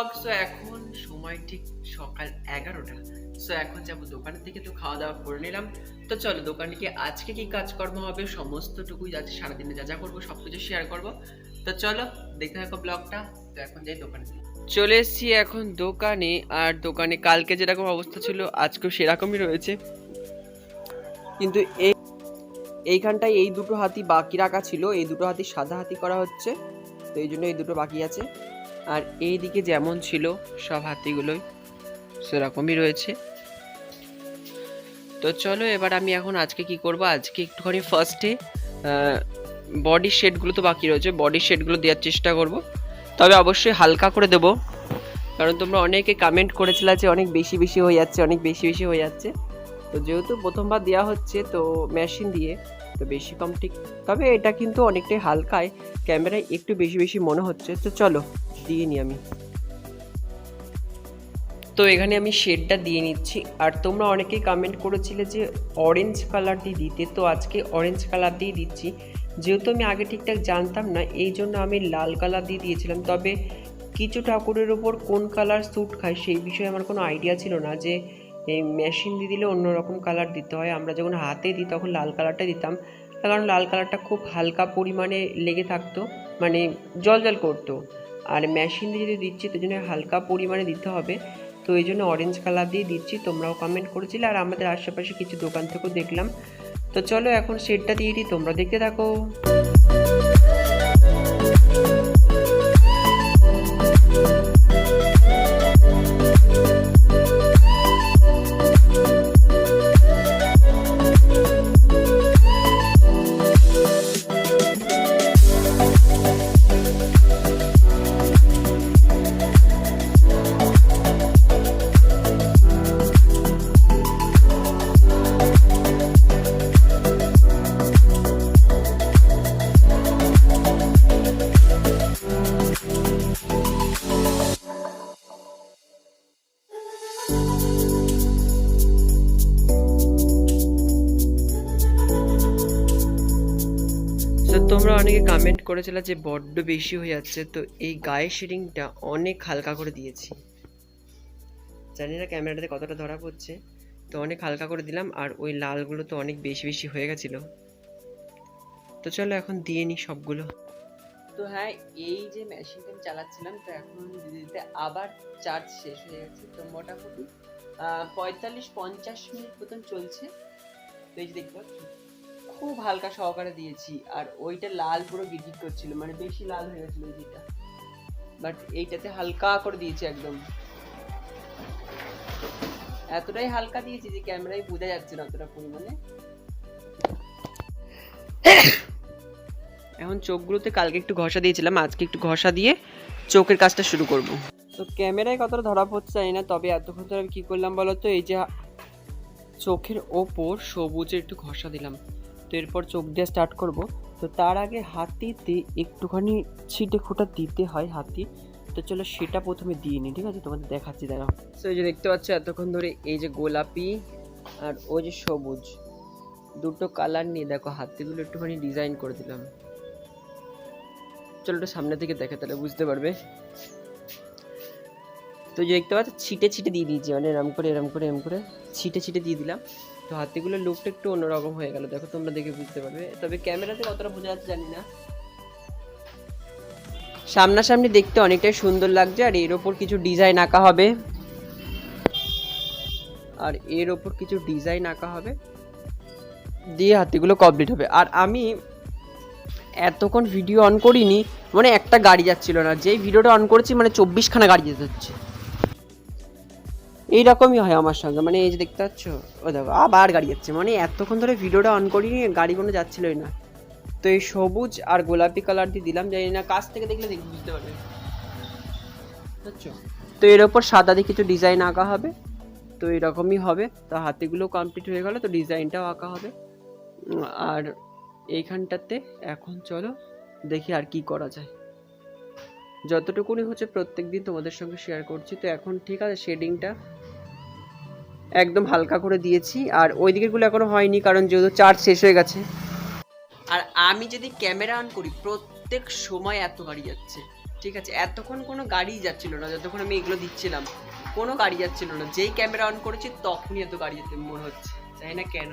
Blog. So এখন সময় ঠিক সকাল এগারোটা। সো এখন যাব দোকানের থেকে তো খাওয়া দাওয়া করে নিলাম। তো চলো, দোকানে গিয়ে আজকে কি কাজকর্ম হবে, সমস্তটুকুই যাচ্ছে সারাদিনে যা যা করব সব কিছু শেয়ার করব। তো চলো, দেখতে থাকো ব্লগটা। তো এখন যাই দোকানে চলে এসেছি এখন দোকানে, আর দোকানে কালকে যেরকম অবস্থা ছিল, আজকেও সেরকমই রয়েছে। কিন্তু এই, এইখানটায় এই দুটো হাতি বাকি রাখা ছিল, এই দুটো হাতি সাদা হাতি করা হচ্ছে। তো এই জন্য এই দুটো বাকি আছে। আর এই দিকে যেমন ছিল, সব হাতিগুলোই সেরকমই রয়েছে। তো চলো, এবার আমি এখন আজকে কি করব? আজকে একটুখানি ফার্স্টে বডি শেডগুলো তো বাকি রয়েছে বডি শেডগুলো দেওয়ার চেষ্টা করব। তবে অবশ্যই হালকা করে দেব, কারণ তোমরা অনেকে কমেন্ট করেছিলে যে অনেক বেশি বেশি হয়ে যাচ্ছে, অনেক বেশি বেশি হয়ে যাচ্ছে। তো যেহেতু প্রথমবার দেওয়া হচ্ছে, তো মেশিন দিয়ে তো বেশি কম ঠিক, তবে এটা কিন্তু অনেকটাই হালকায়, ক্যামেরায় একটু বেশি বেশি মনে হচ্ছে। তো চলো, দিয়ে নিই আমি। তো এখানে আমি শেডটা দিয়ে নিচ্ছি। আর তোমরা অনেকেই কমেন্ট করেছিলে যে অরেঞ্জ কালার দিয়ে দিতে, তো আজকে অরেঞ্জ কালার দিয়ে দিচ্ছি। যেহেতু আমি আগে ঠিকঠাক জানতাম না, এই জন্য আমি লাল কালার দিয়ে দিয়েছিলাম। তবে কিছু ঠাকুরের ওপর কোন কালার স্যুট খায় সেই বিষয়ে আমার কোনো আইডিয়া ছিল না যে এই মেশিন দিয়ে দিলে অন্যরকম কালার দিতে হয়। আমরা যখন হাতে দিই তখন লাল কালারটা দিতাম। কারণ লাল কালারটা খুব হালকা পরিমাণে লেগে থাকতো মানে জল জল করতো। আর মেশিন দিয়ে যদি দিচ্ছি তো জন্য হালকা পরিমাণে দিতে হবে। তো এই জন্য অরেঞ্জ কালার দিয়ে দিচ্ছি। তোমরাও কমেন্ট করেছিলে। আর আমাদের আশেপাশে কিছু দোকান থেকেও দেখলাম। তো চলো এখন শেডটা দিয়ে দিই। তোমরা দেখতে থাকো। তোমরা অনেকে কমেন্ট করেছিলে যে বড্ড বেশি হয়ে যাচ্ছে, তো এই গায়ের শেডিংটা অনেক হালকা করে দিয়েছি। জানি না ক্যামেরাটাতে কতটা ধরা পড়ছে, তো অনেক হালকা করে দিলাম, আর ওই লালগুলো তো অনেক বেশি বেশি হয়ে গেছিল। তো চলো এখন দিয়ে নিই সবগুলো। তো হ্যাঁ এই যে মেশিনটা আমি চালাচ্ছিলাম, তো এখন দিতে আবার চার্জ শেষ হয়ে গেছে, তো মোটামুটি পঁয়তাল্লিশ পঞ্চাশ মিনিট মতন চলছে। তো এই যে দেখতে পাচ্ছ খুব হালকা সহকারে দিয়েছি। আর ওইটা লাল পুরো গিটগিট করছিল মানে বেশি লাল হয়ে গেছিল ওই বাট এইটাতে হালকা করে দিয়েছি একদম। এতটাই হালকা দিয়েছি যে ক্যামেরায় বোঝা যাচ্ছে না অতটা পরিমাণে। এখন চোখগুলোতে কালকে একটু ঘষা দিয়েছিলাম, আজকে একটু ঘষা দিয়ে চোখের কাজটা শুরু করব। তো ক্যামেরায় কতটা ধরা পড়ছে জানি না, তবে এতক্ষণ ধরে আমি কী করলাম বলো তো এই যে চোখের ওপর সবুজের একটু ঘষা দিলাম। তো এরপর চোখ দিয়ে স্টার্ট করব। তো তার আগে হাতিতে একটুখানি ছিটে ফোঁটা দিতে হয় হাতি। তো চলো সেটা প্রথমে দিয়ে নিই, ঠিক আছে? তোমাদের দেখাচ্ছি, দাঁড়াও। তো এই যে দেখতে পাচ্ছ, এতক্ষণ ধরে এই যে গোলাপি আর ওই যে সবুজ, দুটো কালার নিয়ে দেখো, হাতিগুলো একটুখানি ডিজাইন করে দিলাম। চলো একটু সামনে থেকে দেখে তাহলে বুঝতে পারবে। তো যে দেখতে পাচ্ছ, ছিটে ছিটে দিয়ে দিয়েছি মানে এরম করে এরম করে এরম করে ছিটে ছিটে দিয়ে দিলাম। তো হাতিগুলোর লুকটা একটু অন্যরকম হয়ে গেল, দেখো তোমরা দেখে বুঝতে পারবে। তবে ক্যামেরাতে কতটা বোঝা যাচ্ছে জানি না। সামনাসামনি দেখতে অনেকটাই সুন্দর লাগছে, আর এর ওপর কিছু ডিজাইন আঁকা হবে। আর এর ওপর কিছু ডিজাইন আঁকা হবে। দিয়ে হাতিগুলো কমপ্লিট হবে। আর আমি এতক্ষণ ভিডিও অন করিনি মানে একটা গাড়ি যাচ্ছিল না। যেই ভিডিওটা অন করেছি মানে চব্বিশখানা গাড়ি যেতে হচ্ছে। এইরকমই হয় আমার সঙ্গে। মানে এই যে দেখতে পাচ্ছ? ও দেখো, আবার গাড়ি যাচ্ছে। মানে এতক্ষণ ধরে ভিডিওটা অন করিনি, গাড়ি কোনো যাচ্ছিলই না। তো এই সবুজ আর গোলাপি কালার দিয়ে দিলাম, জানি না, কাছ থেকে দেখলে দেখ বুঝতে পারবে। তো এর ওপর সাদা দিয়ে কিছু ডিজাইন আঁকা হবে। তো এরকমই হবে। তো হাতিগুলো কমপ্লিট হয়ে গেল, তো ডিজাইনটাও আঁকা হবে। আর এইখানটাতে এখন চলো, দেখি আর কি করা যায়। যতটুকুনি হচ্ছে প্রত্যেক দিন তোমাদের সঙ্গে শেয়ার করছি। তো এখন ঠিক আছে শেডিংটা একদম হালকা করে দিয়েছি, আর ওই দিকেরগুলো এখনও হয়নি, কারণ যেহেতু চার্জ শেষ হয়ে গেছে। আর আমি যদি ক্যামেরা অন করি, প্রত্যেক সময় এত গাড়ি যাচ্ছে, ঠিক আছে? এতক্ষণ কোনো গাড়ি যাচ্ছিল না, যতক্ষণ আমি এগুলো দিচ্ছিলাম, কোনো গাড়ি যাচ্ছিল না। যেই ক্যামেরা অন করেছি, তখনই এত গাড়ি যেতে মনে হচ্ছে জানি না কেন?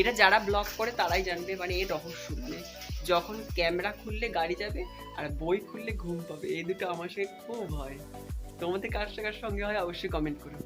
এটা যারা ব্লগ করে, তারাই জানবে মানে এর রহস্য মানে যখন ক্যামেরা খুললে গাড়ি যাবে, আর বই খুললে ঘুম পাবে, এই দুটো আমার সঙ্গে খুব হয়। তোমাদের কার কার সঙ্গে হয়, অবশ্যই কমেন্ট করো।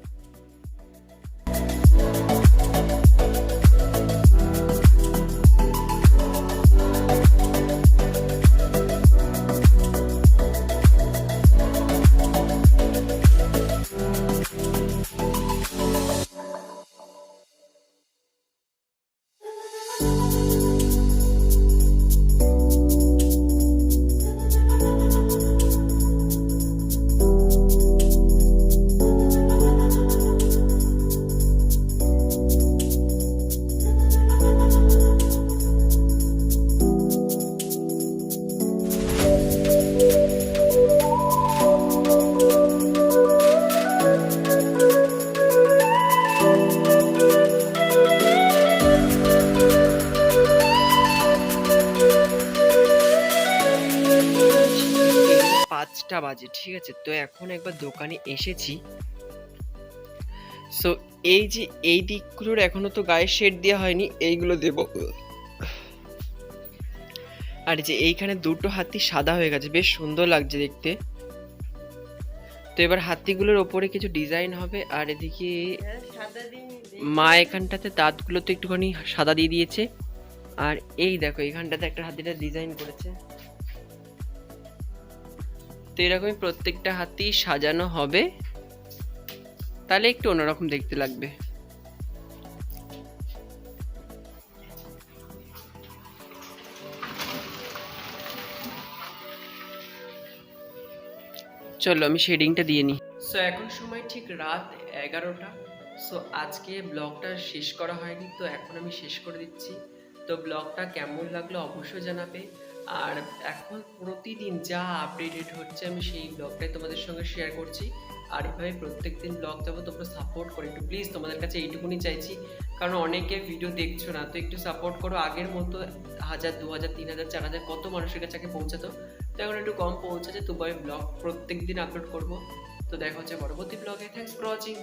পাঁচটা বাজে, ঠিক আছে? তো এখন একবার দোকানে এসেছি। সো এই যে এই দিকগুলোর এখনও তো গায়ে শেড দেওয়া হয়নি, এইগুলো দেব। আর যে এইখানে দুটো হাতি সাদা হয়ে গেছে, বেশ সুন্দর লাগছে দেখতে। তো এবার হাতিগুলোর ওপরে কিছু ডিজাইন হবে, আর এদিকে মা এখানটাতে দাঁতগুলোতে একটুখানি সাদা দিয়ে দিয়েছে। আর এই দেখো, এখানটাতে একটা হাতিটা ডিজাইন করেছে। তো এরকমই প্রত্যেকটা হাতি সাজানো হবে। তাহলে একটু অন্যরকম দেখতে লাগবে। চলো আমি শেডিংটা দিয়ে নিই। সো এখন সময় ঠিক রাত এগারোটা। সো আজকে ব্লগটা শেষ করা হয়নি, তো এখন আমি শেষ করে দিচ্ছি। তো ব্লগটা কেমন লাগল অবশ্যই জানাবে। আর এখন প্রতিদিন যা আপডেটেড হচ্ছে, আমি সেই ব্লগটাই তোমাদের সঙ্গে শেয়ার করছি। আর এভাবে প্রত্যেক দিন ব্লগ যাব তোমরা সাপোর্ট করো একটু। প্লিজ তোমাদের কাছে এইটুকুনি চাইছি। কারণ অনেকে ভিডিও দেখছ না, তো একটু সাপোর্ট করো। আগের মতো হাজার, দু হাজার, তিন হাজার, চার হাজার, কত মানুষের কাছে আগে পৌঁছাতো? তো এখন একটু কম পৌঁছেছে তবু আমি ব্লগ প্রত্যেক দিন আপলোড করব। তো দেখা হচ্ছে পরবর্তী ব্লগে থ্যাংকস ফর ওয়াচিং